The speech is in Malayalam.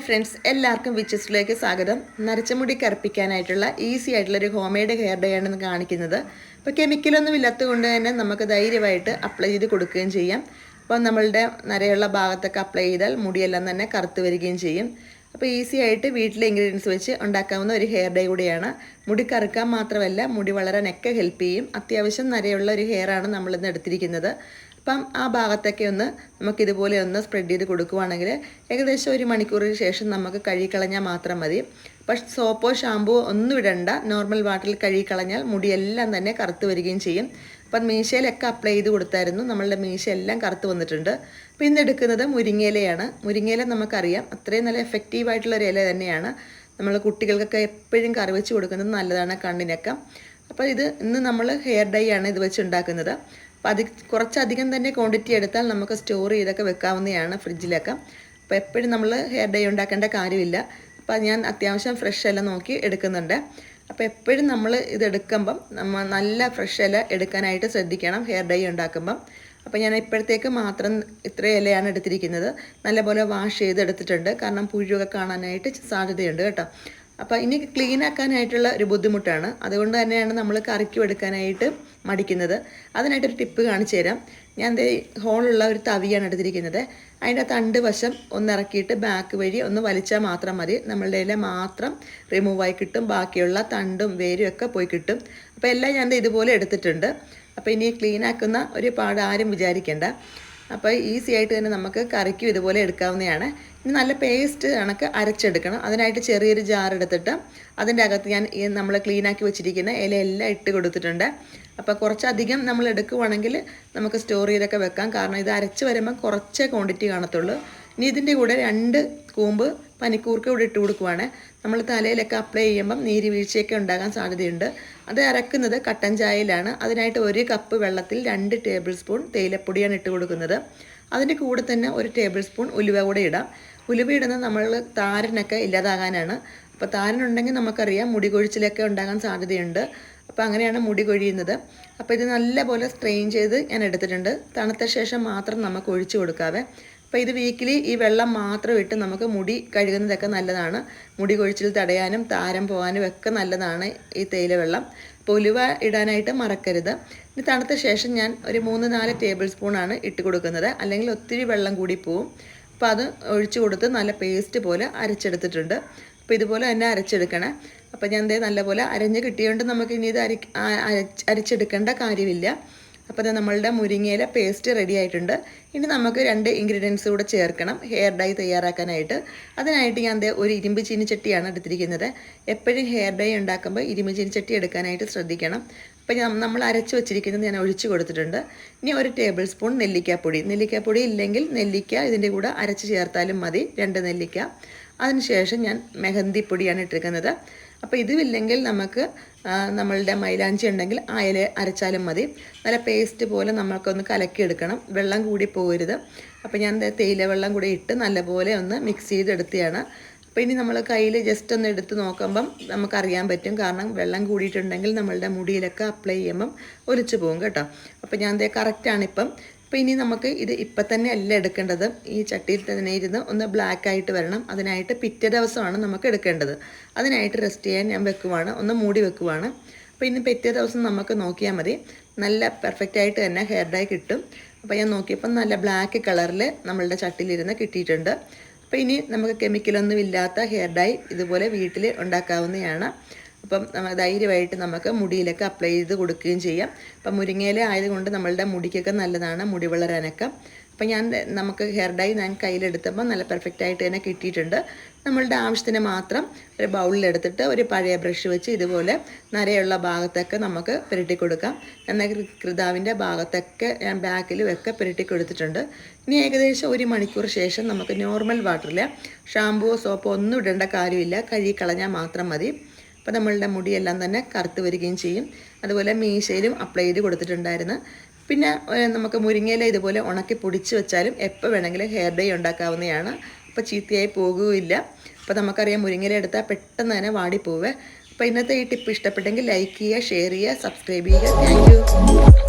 ഹായ് ഫ്രണ്ട്സ് എല്ലാവർക്കും വിച്ചസിലേക്ക് സ്വാഗതം. നരച്ചമുടി കറുപ്പിക്കാനായിട്ടുള്ള ഈസി ആയിട്ടുള്ള ഒരു ഹോം മെയ്ഡ് ഹെയർ ഡേ ആണെന്ന് കാണിക്കുന്നത്. അപ്പോൾ കെമിക്കലൊന്നും ഇല്ലാത്തത് കൊണ്ട് തന്നെ നമുക്ക് ധൈര്യമായിട്ട് അപ്ലൈ ചെയ്ത് കൊടുക്കുകയും ചെയ്യാം. അപ്പോൾ നമ്മളുടെ നരയുള്ള ഭാഗത്തൊക്കെ അപ്ലൈ ചെയ്താൽ മുടിയെല്ലാം തന്നെ കറുത്ത് വരികയും ചെയ്യും. അപ്പോൾ ഈസി ആയിട്ട് വീട്ടിലെ ഇൻഗ്രീഡിയൻസ് വെച്ച് ഉണ്ടാക്കാവുന്ന ഒരു ഹെയർ ഡേ കൂടിയാണ്. മുടി കറുക്കാൻ മാത്രമല്ല മുടി വളരാനൊക്കെ ഹെൽപ്പ് ചെയ്യും. അത്യാവശ്യം നരയുള്ള ഒരു ഹെയർ ആണ് നമ്മളിന്ന് എടുത്തിരിക്കുന്നത്. അപ്പം ആ ഭാഗത്തൊക്കെ ഒന്ന് നമുക്ക് ഇതുപോലെ ഒന്ന് സ്പ്രെഡ് ചെയ്ത് കൊടുക്കുവാണെങ്കിൽ ഏകദേശം ഒരു മണിക്കൂറിന് ശേഷം നമുക്ക് കഴുകിക്കളഞ്ഞാൽ മാത്രം മതി. പക്ഷെ സോപ്പോ ഷാമ്പുവോ ഒന്നും ഇടണ്ട. നോർമൽ വാട്ടറിൽ കഴുകിക്കളഞ്ഞാൽ മുടിയെല്ലാം തന്നെ കറുത്ത് വരികയും ചെയ്യും. അപ്പം മീശയിലൊക്കെ അപ്ലൈ ചെയ്ത് കൊടുത്തായിരുന്നു. നമ്മളുടെ മീശ എല്ലാം കറുത്ത് വന്നിട്ടുണ്ട്. അപ്പോൾ ഇന്ന് എടുക്കുന്നത് മുരിങ്ങയിലയാണ്. മുരിങ്ങയില നമുക്കറിയാം. അത്രയും നല്ല എഫക്റ്റീവായിട്ടുള്ള ഒരു ഇല തന്നെയാണ്. നമ്മൾ കുട്ടികൾക്കൊക്കെ എപ്പോഴും കറി വെച്ച് കൊടുക്കുന്നത് നല്ലതാണ് കണ്ണിനൊക്കെ. അപ്പോൾ ഇത് ഇന്ന് നമ്മൾ ഹെയർ ഡൈ ആണ് ഇത് വെച്ച് ഉണ്ടാക്കുന്നത്. അപ്പോൾ അത് കുറച്ചധികം തന്നെ ക്വാണ്ടിറ്റി എടുത്താൽ നമുക്ക് സ്റ്റോർ ചെയ്തൊക്കെ വെക്കാവുന്നതാണ് ഫ്രിഡ്ജിലൊക്കെ അപ്പോൾ എപ്പോഴും നമ്മൾ ഹെയർ ഡൈ ഉണ്ടാക്കേണ്ട കാര്യമില്ല. അപ്പോൾ ഞാൻ അത്യാവശ്യം ഫ്രഷ് ഇല നോക്കി എടുക്കുന്നുണ്ട്. അപ്പോൾ എപ്പോഴും നമ്മൾ ഇത് എടുക്കുമ്പം നമ്മൾ നല്ല ഫ്രഷ് ഇല എടുക്കാനായിട്ട് ശ്രദ്ധിക്കണം ഹെയർ ഡൈ ഉണ്ടാക്കുമ്പം. അപ്പോൾ ഞാൻ ഇപ്പോഴത്തേക്ക് മാത്രം ഇത്ര ഇലയാണ് എടുത്തിരിക്കുന്നത്. നല്ലപോലെ വാഷ് ചെയ്ത് എടുത്തിട്ടുണ്ട് കാരണം പുഴുവൊക്കെ കാണാനായിട്ട് സാധ്യതയുണ്ട് കേട്ടോ. അപ്പോൾ ഇനി ക്ലീൻ ആക്കാനായിട്ടുള്ള ഒരു ബുദ്ധിമുട്ടാണ്. അതുകൊണ്ട് തന്നെയാണ് നമ്മൾ കറിക്കും എടുക്കാനായിട്ട് മടിക്കുന്നത്. അതിനായിട്ടൊരു ടിപ്പ് കാണിച്ചു തരാം. ഞാൻ ദേ ഹോളുള്ള ഒരു തവിയാണ് എടുത്തിരിക്കുന്നത്. അതിന്റെ തണ്ട് വശം ഒന്ന് ഇറക്കിയിട്ട് ബാക്ക് വഴി ഒന്ന് വലിച്ചാൽ മാത്രം മതി. നമ്മളുടെ ഇല മാത്രം റിമൂവായി കിട്ടും. ബാക്കിയുള്ള തണ്ടും വേരും ഒക്കെ പോയി കിട്ടും. അപ്പോൾ എല്ലാം ഞാൻ ഇതുപോലെ എടുത്തിട്ടുണ്ട്. അപ്പോൾ ഇനി ക്ലീൻ ആക്കുന്ന ഒരു പാട് ആരും വിചാരിക്കേണ്ട. അപ്പോൾ ഈസി ആയിട്ട് തന്നെ നമുക്ക് കറിക്കും ഇതുപോലെ എടുക്കാവുന്നതാണ്. ഇനി നല്ല പേസ്റ്റ് കണക്ക് അരച്ചെടുക്കണം. അതിനായിട്ട് ചെറിയൊരു ജാർ എടുത്തിട്ട് അതിന്റെ അകത്ത് ഞാൻ ഈ നമ്മൾ ക്ലീനാക്കി വെച്ചിരിക്കുന്ന ഇലയെല്ലാം ഇട്ട് കൊടുത്തിട്ടുണ്ട്. അപ്പോൾ കുറച്ചധികം നമ്മൾ എടുക്കുവാണെങ്കിൽ നമുക്ക് സ്റ്റോർ ചെയ്തൊക്കെ വെക്കാം. കാരണം ഇത് അരച്ച് വരുമ്പോൾ കുറച്ചേ ക്വാണ്ടിറ്റി കാണത്തുള്ളൂ. ഇനി ഇതിന്റെ കൂടെ രണ്ട് കൂമ്പ് പനിക്കൂർക്ക കൂടെ ഇട്ട് കൊടുക്കുവാണ്. നമ്മൾ തലയിലൊക്കെ അപ്ലൈ ചെയ്യുമ്പം നീര് വീഴ്ചയൊക്കെ ഉണ്ടാകാൻ സാധ്യതയുണ്ട്. അത് അരക്കുന്നത് കട്ടൻ ചായയിലാണ്. അതിനായിട്ട് ഒരു കപ്പ് വെള്ളത്തിൽ രണ്ട് ടേബിൾ സ്പൂൺ തേയിലപ്പൊടിയാണ് ഇട്ട് കൊടുക്കുന്നത്. അതിന്റെ കൂടെ തന്നെ ഒരു ടേബിൾ സ്പൂൺ ഉലുവ കൂടെ ഇടാം. ഉലുവ ഇടുന്നത് നമ്മൾ താരനൊക്കെ ഇല്ലാതാകാനാണ്. അപ്പോൾ താരനുണ്ടെങ്കിൽ നമുക്കറിയാം മുടി കൊഴിച്ചിലൊക്കെ ഉണ്ടാകാൻ സാധ്യതയുണ്ട്. അപ്പോൾ അങ്ങനെയാണ് മുടി കൊഴിയുന്നത്. അപ്പോൾ ഇത് നല്ലപോലെ സ്ട്രെയിൻ ചെയ്ത് ഞാൻ എടുത്തിട്ടുണ്ട്. തണുത്ത ശേഷം മാത്രം നമുക്ക് ഒഴിച്ചു കൊടുക്കാവേ. അപ്പോൾ ഇത് വീക്കിലി ഈ വെള്ളം മാത്രം ഇട്ട് നമുക്ക് മുടി കഴുകുന്നതൊക്കെ നല്ലതാണ്. മുടി കൊഴിച്ചിൽ തടയാനും താരം പോകാനും ഒക്കെ നല്ലതാണ് ഈ തേയില വെള്ളം. ഉലുവ ഇടാനായിട്ട് മറക്കരുത്. ഇനി തണുത്ത ശേഷം ഞാൻ ഒരു മൂന്ന് നാല് ടേബിൾ സ്പൂണാണ് ഇട്ട് കൊടുക്കുന്നത്. അല്ലെങ്കിൽ ഒത്തിരി വെള്ളം കൂടി പോവും. അപ്പോൾ അത് ഒഴിച്ചു കൊടുത്ത് നല്ല പേസ്റ്റ് പോലെ അരച്ചെടുത്തിട്ടുണ്ട്. അപ്പോൾ ഇതുപോലെ തന്നെ അരച്ചെടുക്കണേ. അപ്പോൾ ഞാൻ ദേ നല്ലപോലെ അരഞ്ഞ് കിട്ടിയതുകൊണ്ട് നമുക്ക് ഇനി ഇത് അരി അരച്ചെടുക്കേണ്ട കാര്യമില്ല. അപ്പോൾ ഇത് നമ്മളുടെ മുരിങ്ങയില പേസ്റ്റ് റെഡി ആയിട്ടുണ്ട്. ഇനി നമുക്ക് രണ്ട് ഇൻഗ്രീഡിയൻസ് കൂടെ ചേർക്കണം. ഹെയർ ഡൈ തയ്യാറാക്കാനായിട്ട്. അതിനായിട്ട് ഞാൻ ഒരു ഇരുമ്പ് ചീനിച്ചട്ടിയാണ് എടുത്തിരിക്കുന്നത്. എപ്പോഴും ഹെയർ ഡൈ ഉണ്ടാക്കുമ്പോൾ ഇരുമ്പ് ചീനിച്ചട്ടി എടുക്കാനായിട്ട് ശ്രദ്ധിക്കണം. അപ്പോൾ ഞാൻ നമ്മൾ അരച്ച് വെച്ചിരിക്കുന്നത് ഞാൻ ഒഴിച്ച് കൊടുത്തിട്ടുണ്ട്. ഇനി ഒരു ടേബിൾ സ്പൂൺ നെല്ലിക്കാപ്പൊടി. നെല്ലിക്കാപ്പൊടി ഇല്ലെങ്കിൽ നെല്ലിക്ക ഇതിന്റെ കൂടെ അരച്ച് ചേർത്താലും മതി. രണ്ട് നെല്ലിക്ക. അതിനുശേഷം ഞാൻ മെഹന്തി പൊടിയാണ് ഇട്ടിരിക്കുന്നത്. അപ്പോൾ ഇതുമില്ലെങ്കിൽ നമുക്ക് നമ്മളുടെ മൈലാഞ്ചി ഉണ്ടെങ്കിൽ ഇല അരച്ചാലും മതി. നല്ല പേസ്റ്റ് പോലെ നമ്മൾക്കൊന്ന് കലക്കിയെടുക്കണം. വെള്ളം കൂടി പോകരുത് അപ്പോൾ ഞാൻ തേയില വെള്ളം കൂടി ഇട്ട് നല്ലപോലെ ഒന്ന് മിക്സ് ചെയ്തെടുക്കുകയാണ് അപ്പോൾ ഇനി നമ്മൾ കയ്യിൽ ജസ്റ്റ് ഒന്ന് എടുത്ത് നോക്കുമ്പം നമുക്കറിയാൻ പറ്റും. കാരണം വെള്ളം കൂടിയിട്ടുണ്ടെങ്കിൽ നമ്മളുടെ മുടിയിലൊക്കെ അപ്ലൈ ചെയ്യുമ്പം ഒലിച്ചു പോകും കേട്ടോ. അപ്പോൾ ഞാൻ ദേ കറക്റ്റാണ് ഇപ്പം. അപ്പോൾ ഇനി നമുക്ക് ഇത് ഇപ്പം തന്നെ അല്ല എടുക്കേണ്ടത്. ഈ ചട്ടിയിൽ തന്നെ ഇരുന്ന് ഒന്ന് ബ്ലാക്ക് ആയിട്ട് വരണം. അതിനായിട്ട് പിറ്റേ ദിവസമാണ് നമുക്ക് എടുക്കേണ്ടത്. അതിനായിട്ട് റെസ്റ്റ് ചെയ്യാൻ ഞാൻ വെക്കുവാണ്. ഒന്ന് മൂടി വെക്കുവാണ്. അപ്പോൾ ഇനി പിറ്റേ ദിവസം നമുക്ക് നോക്കിയാൽ മതി. നല്ല പെർഫെക്റ്റ് ആയിട്ട് തന്നെ ഹെയർ ഡൈ കിട്ടും. അപ്പോൾ ഞാൻ നോക്കിയപ്പോൾ നല്ല ബ്ലാക്ക് കളറിൽ നമ്മളുടെ ചട്ടിയിലിരുന്ന് കിട്ടിയിട്ടുണ്ട്. അപ്പോൾ ഇനി നമുക്ക് കെമിക്കലൊന്നും ഇല്ലാത്ത ഹെയർ ഡൈ ഇതുപോലെ വീട്ടിൽ ഉണ്ടാക്കാവുന്നതാണ്. അപ്പം ധൈര്യമായിട്ട് നമുക്ക് മുടിയിലൊക്കെ അപ്ലൈ ചെയ്ത് കൊടുക്കുകയും ചെയ്യാം. അപ്പം മുരിങ്ങയില ആയതുകൊണ്ട് നമ്മളുടെ മുടിക്കൊക്കെ നല്ലതാണ് മുടി വളരാനൊക്കെ. അപ്പം ഞാൻ നമുക്ക് ഹെയർ ഡൈ ഞാൻ കയ്യിലെടുത്തപ്പോൾ നല്ല പെർഫെക്റ്റ് ആയിട്ട് തന്നെ കിട്ടിയിട്ടുണ്ട്. നമ്മളുടെ ആവശ്യത്തിന് മാത്രം ഒരു ബൗളിലെടുത്തിട്ട് ഒരു പഴയ ബ്രഷ് വെച്ച് ഇതുപോലെ നരയുള്ള ഭാഗത്തൊക്കെ നമുക്ക് പുരട്ടി കൊടുക്കാം. എന്നാൽ കൃതാവിന്റെ ഭാഗത്തൊക്കെ ഞാൻ ബാക്കിലും ഒക്കെ പുരട്ടി കൊടുത്തിട്ടുണ്ട്. ഇനി ഏകദേശം ഒരു മണിക്കൂർ ശേഷം നമുക്ക് നോർമൽ വാട്ടറിൽ ഷാമ്പുവോ സോപ്പോ ഒന്നും ഇടേണ്ട കാര്യമില്ല. കഴുകി കളഞ്ഞാൽ മാത്രം മതി. അപ്പോൾ നമ്മളുടെ മുടിയെല്ലാം തന്നെ കറുത്ത് വരികയും ചെയ്യും. അതുപോലെ മീശയിലും അപ്ലൈ ചെയ്ത് കൊടുത്തിട്ടുണ്ടായിരുന്നു. പിന്നെ നമുക്ക് മുരിങ്ങയില ഇതുപോലെ ഉണക്കി പൊടിച്ച് വെച്ചാലും എപ്പോൾ വേണമെങ്കിലും ഹെയർ ഡേ ഉണ്ടാക്കാവുന്നതാണ്. അപ്പോൾ ചീത്തയായി പോകുകയില്ല. അപ്പോൾ നമുക്കറിയാം മുരിങ്ങയില എടുത്താൽ പെട്ടെന്ന് തന്നെ വാടിപ്പോവേ അപ്പോൾ ഇന്നത്തെ ഈ ടിപ്പ് ഇഷ്ടപ്പെട്ടെങ്കിൽ ലൈക്ക് ചെയ്യുക ഷെയർ ചെയ്യുക സബ്സ്ക്രൈബ് ചെയ്യുക. താങ്ക്